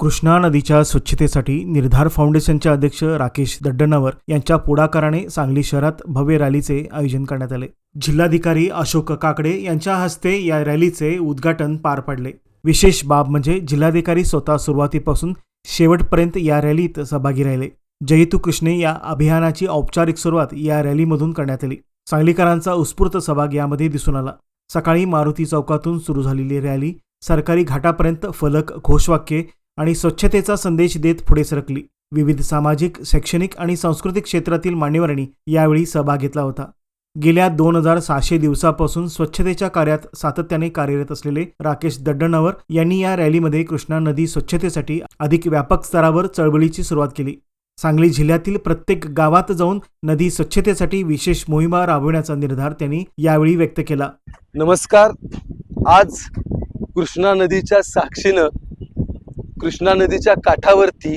कृष्णा नदीच्या स्वच्छतेसाठी निर्धार फाउंडेशनचे अध्यक्ष राकेश दड्डनावर यांच्या पुढाकाराने सांगली शहरात भव्य रॅलीचे आयोजन करण्यात आले. जिल्हाधिकारी अशोक काकडे यांच्या हस्ते या रॅलीचे उद्घाटन पार पडले. विशेष बाब म्हणजे जिल्हाधिकारी स्वतः सुरुवातीपासून शेवटपर्यंत या रॅलीत सहभागी राहिले. जयतू कृष्णे या अभियानाची औपचारिक सुरुवात या रॅलीमधून करण्यात आली. सांगलीकरांचा उत्स्फूर्त सहभाग यामध्ये दिसून आला. सकाळी मारुती चौकातून सुरू झालेली रॅली सरकारी घाटापर्यंत फलक घोषवाक्ये आणि स्वच्छतेचा संदेश देत पुढे सरकली. विविध सामाजिक शैक्षणिक आणि सांस्कृतिक क्षेत्रातील मान्यवरांनी यावेळी सहभाग घेतला होता. गेल्या दोन हजार सहाशे दिवसापासून स्वच्छतेच्या कार्यात सातत्याने कार्यरत असलेले राकेश दड्डणवर यांनी या रॅलीमध्ये कृष्णा नदी स्वच्छतेसाठी अधिक व्यापक स्तरावर चळवळीची सुरुवात केली. सांगली जिल्ह्यातील प्रत्येक गावात जाऊन नदी स्वच्छतेसाठी विशेष मोहिमा राबविण्याचा निर्धार त्यांनी यावेळी व्यक्त केला. नमस्कार. आज कृष्णा नदीच्या साक्षीनं कृष्णा नदीच्या काठावरती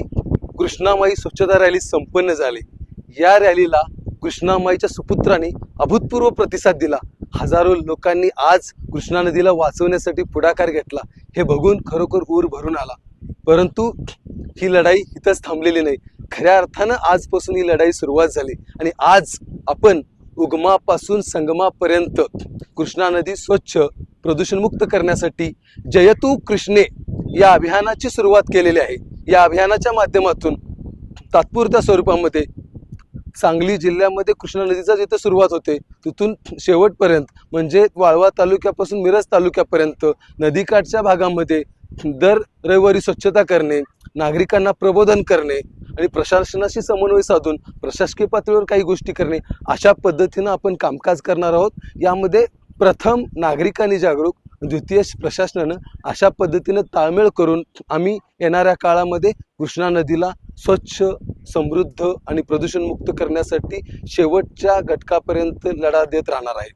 कृष्णामाई स्वच्छता रॅली संपन्न झाली. या रॅलीला कृष्णामाईच्या सुपुत्रांनी अभूतपूर्व प्रतिसाद दिला. हजारो लोकांनी आज कृष्णा नदीला वाचवण्यासाठी पुढाकार घेतला. हे बघून खरोखर ऊर भरून आला. परंतु ही लढाई इथंच थांबलेली नाही. खऱ्या अर्थानं आजपासून ही लढाई सुरुवात झाली आणि आज आपण उगमापासून संगमापर्यंत कृष्णा नदी स्वच्छ प्रदूषणमुक्त करण्यासाठी जयतू कृष्णे या अभियानाची सुरुवात केलेली आहे. या अभियानाच्या माध्यमातून तात्पुरत्या स्वरूपामध्ये सांगली जिल्ह्यामध्ये कृष्णा नदीचा जिथं सुरुवात होते तिथून शेवटपर्यंत म्हणजे वाळवा तालुक्यापासून मिरज तालुक्यापर्यंत नदीकाठच्या भागामध्ये दर रविवारी स्वच्छता करणे नागरिकांना प्रबोधन करणे आणि प्रशासनाशी समन्वय साधून प्रशासकीय पातळीवर काही गोष्टी करणे अशा पद्धतीनं आपण कामकाज करणार आहोत. यामध्ये प्रथम नागरिकांनी जागरूक द्वितीय प्रशासनानं अशा पद्धतीनं ताळमेळ करून आम्ही येणाऱ्या काळामध्ये कृष्णा नदीला स्वच्छ समृद्ध आणि प्रदूषणमुक्त करण्यासाठी शेवटच्या घटकापर्यंत लढा देत राहणार आहे.